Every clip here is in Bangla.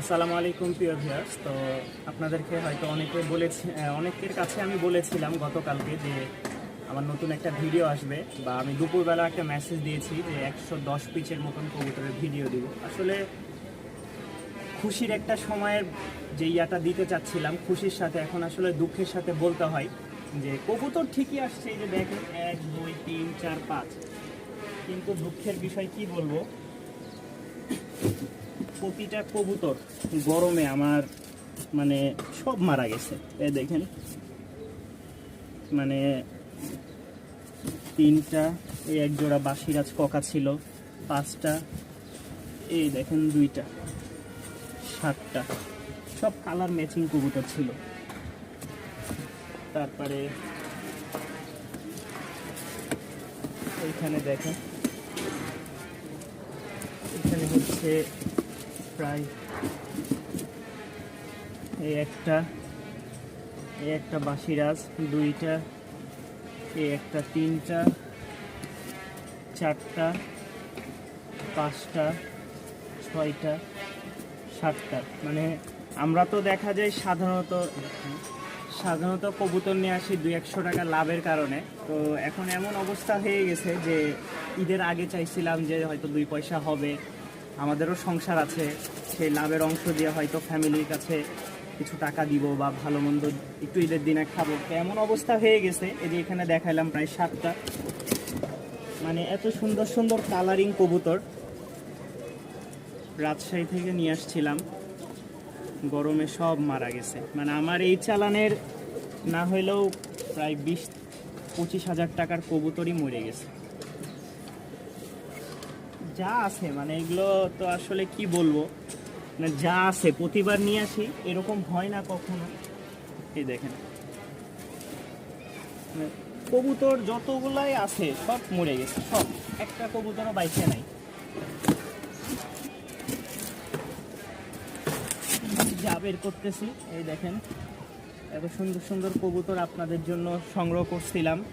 আসসালামু আলাইকুম, প্রিয় ভিউয়ার্স তো আপনাদেরকে হয়তো অনেকে বলেছি অনেকের কাছে আমি বলেছিলাম গতকালকে যে আমার নতুন একটা ভিডিও আসবে বা আমি দুপুরবেলা একটা মেসেজ দিয়েছি যে একশো দশ পিচের মতন কবুতরের ভিডিও দিব। আসলে খুশির একটা সময়ের যে ইয়াটা দিতে চাচ্ছিলাম, খুশির সাথে এখন আসলে দুঃখের সাথে বলতে হয় যে কবুতর ঠিকই আসছে যে দেখেন, এক, দুই, তিন, চার, পাঁচ। কিন্তু দুঃখের বিষয় কি বলব? প্রতিটা কবুতর, গরমে আমার মানে সব মারা গেছে। এ দেখেন মানে তিনটা, এই এক জোড়া বাসিরাজ ককা ছিল, পাঁচটা, এই দেখেন দুইটা, সাতটা, সব কালার ম্যাচিং কবুতর ছিল। তারপরে এইখানে দেখেন, এখানে হচ্ছে প্রায়। এই একটা এই একটা বাসিরাজ দুইটা, এই একটা তিনটা, চারটা, পাঁচটা, ছয়টা, সাতটা। মানে আমরা তো দেখা যায় সাধারণত সাধারণত কবুতর নিয়ে আসি দুই একশো টাকা লাভের কারণে। তো এখন এমন অবস্থা হয়ে গেছে যে ঈদের আগে চাইছিলাম যে হয়তো দুই পয়সা হবে। আমাদেরও সংসার আছে, সেই লাভের অংশ দিয়ে হয়তো ফ্যামিলির কাছে কিছু টাকা দিব বা ভালো মন্দ একটু ঈদের দিনে খাব। এমন অবস্থা হয়ে গেছে, এই যে এখানে দেখাইলাম প্রায় সাতটা। মানে এত সুন্দর সুন্দর কালারিং কবুতর। রাজশাহী থেকে নিয়ে আসছিলাম। গরমে সব মারা গেছে। মানে আমার এই চালানের না হইলেও প্রায় বিশ পঁচিশ হাজার টাকার কবুতরই মরে গেছে। যা আছে মানে এগুলো তো আসলে কি বলব? মানে যা আছে, প্রতিবার নিয়ে আসি, এরকম হয় না কখনো। এই দেখেন। মানে কবুতর যতগুলাই আছে, সব মরে গেছে, সব। একটা কবুতরও বাইছে নাই। যা বের করতেছি, এই দেখেন। এত সুন্দর সুন্দর কবুতর আপনাদের জন্য সংগ্রহ করছিলাম।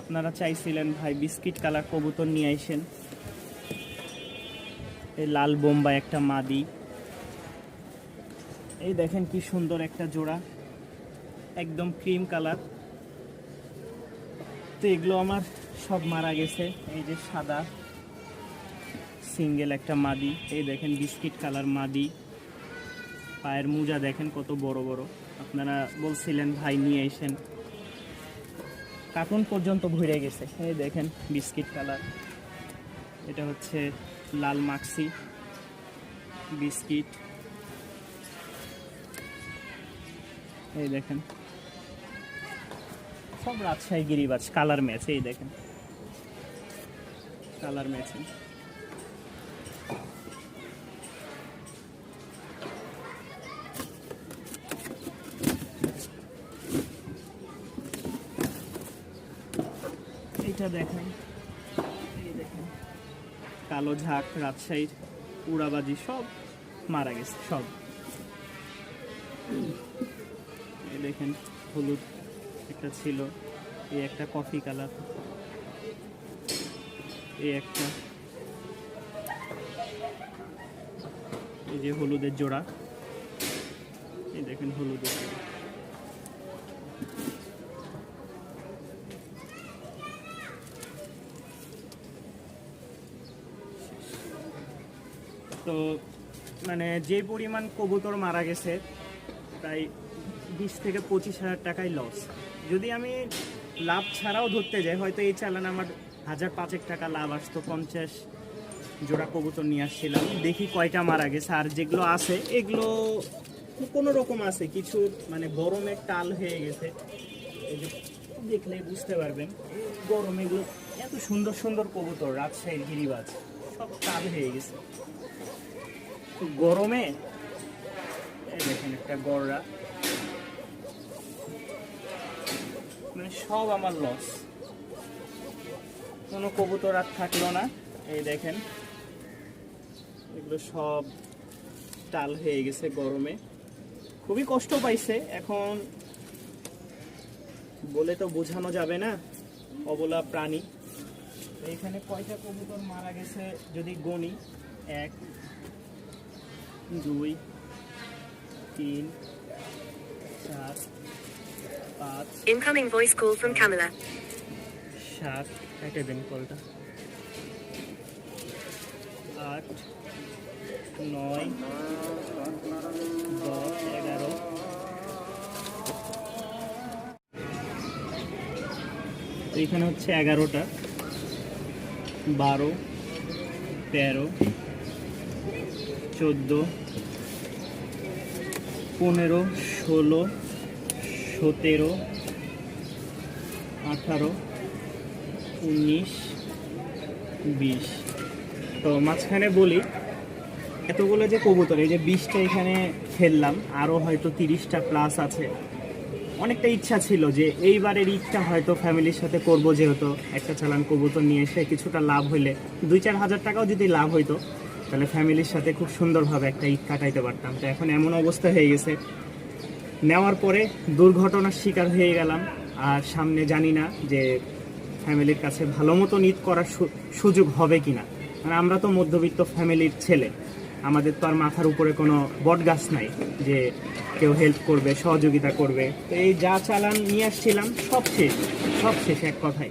আপনারা চাইছিলেন ভাই বিস্কিট কালার কবুতর নিয়ে আইসেন। এই লাল বোম্বাই একটা মাদি। এই দেখেন কি সুন্দর একটা জোড়া। একদম ক্রিম কালার। তো এগুলো আমার সব মারা গেছে। এই যে সাদা। সিঙ্গেল একটা মাদি। এই দেখেন বিস্কিট কালার মাদি। পায়ের মোজা দেখেন কত বড় বড়। আপনারা বলছিলেন ভাই নিয়ে এসেন কার্টুন পর্যন্ত ভরে গেছে। এই দেখেন, বিস্কিট কালার। এটা হচ্ছে লাল মাক্সি বিস্কিট। এই দেখেন। সব রাজশাহী গিরিবাজ, কালার ম্যাচ, এই দেখেন। Colour matching. এটা দেখেন। কালো ঝাঁক রাজশাহীর উড়াবাজি, সব মারা গেছে, সব। দেখেন, হলুদ একটা ছিল, এই একটা কফি কালার, এই একটা। এই যে হলুদের জোড়া, এই দেখেন হলুদের জোড়া তো মানে যে পরিমাণ কবুতর মারা গেছে তাই বিশ থেকে পঁচিশ হাজার টাকায় লস যদি আমি লাভ ছাড়াও ধরতে যাই, হয়তো এই চালান আমার হাজার পাঁচেক টাকা লাভ আসতো, পঞ্চাশ জোড়া কবুতর নিয়ে আসছিলাম। দেখি কয়টা মারা গেছে, আর যেগুলো আছে, এগুলো কোনো রকম আছে, কিছু মানে গরমে টাল হয়ে গেছে। দেখলে বুঝতে পারবেন, গরম এগুলো এত সুন্দর সুন্দর কবুতর, রাজশাহীর গিরিবাজ, সব টাল হয়ে গেছে। গরমে দেখেন একটা গররা মানে সব আমার লস কোনো কবুতর আর থাকল না, এই দেখেন। এগুলো সব টাল হয়ে গেছে গরমে। খুবই কষ্ট পাইছে, এখন বলে তো বোঝানো যাবে না, অবলা প্রাণী। এখানে কয়টা কবুতর মারা গেছে, যদি গণি, এক দুই তিন চার পাঁচ Incoming voice call from Camilla. সাত কেটে দিন কলটা। আট নয় দশ এগারো। এখানে হচ্ছে এগারোটা। বারো তেরো চোদ্দ, পনেরো, ষোলো, সতেরো, আঠারো, উনিশ, বিশ। তো মাঝখানে বলি, এতগুলো যে কবুতর, এই যে বিশটা এখানে ফেললাম আরও হয়তো তিরিশটা প্লাস আছে। অনেকটা ইচ্ছা ছিল যে এইবারের ঈদটা হয়তো ফ্যামিলির সাথে করব, যেহেতু একটা চালান কবুতর নিয়ে এসে কিছুটা লাভ হইলে দুই চার হাজার টাকাও যদি লাভ হইতো তাহলে ফ্যামিলির সাথে খুব সুন্দরভাবে একটা ঈদ কাটাইতে পারতাম। তো এখন এমন অবস্থা হয়ে গেছে। নেওয়ার পরে দুর্ঘটনার শিকার হয়ে গেলাম। আর সামনে জানি না যে ফ্যামিলির কাছে ভালো মতো ঈদ করার সুযোগ হবে কিনা। মানে আমরা তো মধ্যবিত্ত ফ্যামিলির ছেলে। আমাদের তো আর মাথার উপরে কোনো বট গাছ নাই যে কেউ হেল্প করবে, সহযোগিতা করবে। তো এই যা চালান নিয়ে আসছিলাম, সব শেষ। সব শেষ এক কথায়।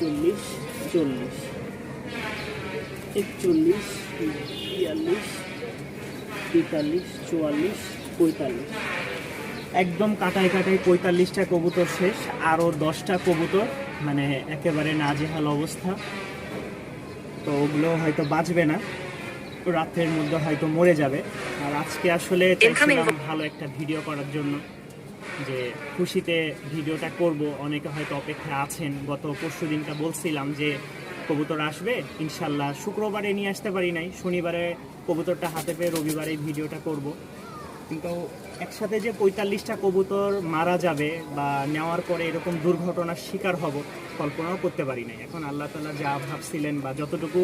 উনচল্লিশ চল্লিশ একচল্লিশ বিয়াল্লিশ তেতাল্লিশ চুয়াল্লিশ পঁয়তাল্লিশ। একদম কাটায় কাটায় পঁয়তাল্লিশটা কবুতর শেষ আরও দশটা কবুতর মানে একেবারে নাজেহাল অবস্থা। তো ওগুলো হয়তো বাঁচবে না রাতের মধ্যে হয়তো মরে যাবে। আর আজকে আসলে ভালো একটা ভিডিও করার জন্য। যে খুশিতে ভিডিওটা করব, অনেকে হয়তো অপেক্ষা আছেন। গত পরশু দিনটা বলছিলাম যে কবুতর আসবে, ইনশাল্লাহ শুক্রবারে নিয়ে আসতে পারি নাই, শনিবারে কবুতরটা হাতে পেয়ে রবিবারে ভিডিওটা করব। কিন্তু একসাথে যে পঁয়তাল্লিশটা কবুতর মারা যাবে বা নেওয়ার পরে এরকম দুর্ঘটনার শিকার হব, কল্পনাও করতে পারি নাই। এখন আল্লাহ তালা যা ভাবছিলেন বা যতটুকু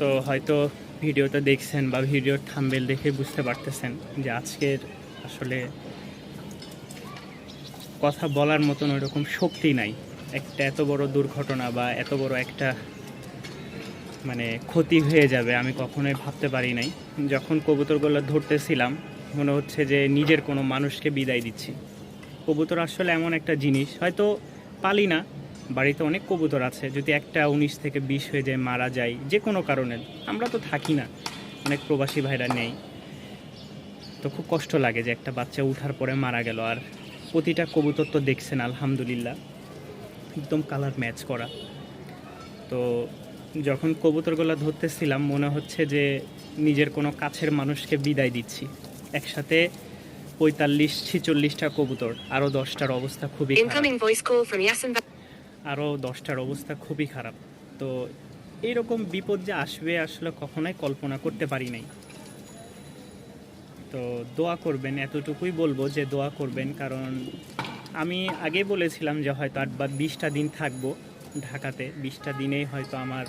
তো হয়তো ভিডিওটা দেখছেন বা ভিডিওর থাম্বেল দেখে বুঝতে পারতেছেন যে আজকের আসলে কথা বলার মতন ওইরকম শক্তি নাই। একটা এত বড় দুর্ঘটনা বা এত বড় একটা মানে ক্ষতি হয়ে যাবে আমি কখনোই ভাবতে পারি নাই। যখন কবুতরগুলো ধরতেছিলাম, মনে হচ্ছে যে নিজের কোনো মানুষকে বিদায় দিচ্ছি। কবুতর আসলে এমন একটা জিনিস, হয়তো পালি না, বাড়িতে অনেক কবুতর আছে, যদি একটা উনিশ থেকে বিশ হয়ে যায়, মারা যায়, যে কোনো কারণে, আমরা তো থাকি না, অনেক প্রবাসী ভাইরা নেই। তো খুব কষ্ট লাগে যে একটা বাচ্চা উঠার পরে মারা গেল, আর প্রতিটা কবুতর তো দেখছেন আলহামদুলিল্লাহ। একদম কালার ম্যাচ করা। তো যখন কবুতরগুলো ধরতেছিলাম মনে হচ্ছে যে নিজের কোনো কাছের মানুষকে বিদায় দিচ্ছি। একসাথে পঁয়তাল্লিশ ছিচল্লিশটা কবুতর আরও দশটার অবস্থা খুবই আরও দশটার অবস্থা খুবই খারাপ। তো এইরকম বিপদ যে আসবে আসলে কখনোই কল্পনা করতে পারি নাই। তো দোয়া করবেন, এতটুকুই বলব যে দোয়া করবেন। কারণ আমি আগে বলেছিলাম যে হয়তো আট বা বিশটা দিন থাকব ঢাকাতে। বিশটা দিনেই হয়তো আমার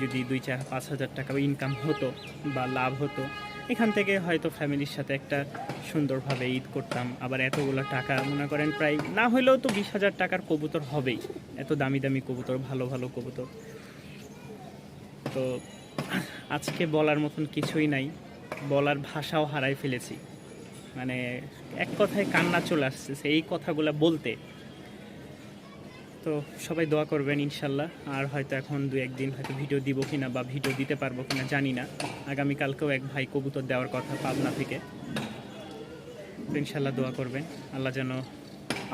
যদি দুই চার, পাঁচ হাজার টাকা ইনকাম হতো বা লাভ হতো, এখান থেকে হয়তো ফ্যামিলির সাথে একটা সুন্দরভাবে ঈদ করতাম। আবার এতগুলো টাকা, মনে করেন প্রায়, না হলেও তো বিশ হাজার টাকার কবুতর হবেই। এত দামি দামি কবুতর, ভালো ভালো কবুতর। তো আজকে বলার মতন কিছুই নাই। বলার ভাষাও হারাই ফেলেছি। মানে এক কথায় কান্না চলে আসছে এই কথাগুলো বলতে। তো সবাই দোয়া করবেন ইনশাল্লাহ, আর হয়তো এখন দু একদিন হয়তো ভিডিও দিব কিনা বা ভিডিও দিতে পারব কিনা জানি না। আগামীকালকেও এক ভাই কবুতর দেওয়ার কথা পাবনা থেকে। তো ইনশাল্লাহ দোয়া করবেন। আল্লাহ যেন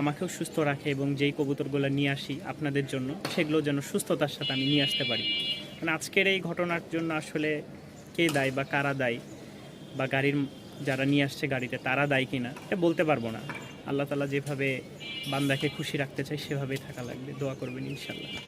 আমাকেও সুস্থ রাখে এবং যেই কবুতরগুলো নিয়ে আসি আপনাদের জন্য সেগুলো যেন সুস্থতার সাথে আমি নিয়ে আসতে পারি। মানে আজকের এই ঘটনার জন্য আসলে কে দায় বা কারা দায়ী? বা গাড়ির যারা নিয়ে আসছে গাড়িতে, তারা দায়ী কিনা, এটা বলতে পারব না। আল্লাহ তালা যেভাবে বান্দাকে খুশি রাখতে চায়, সেভাবেই থাকা লাগবে। দোয়া করবেন ইনশাল্লাহ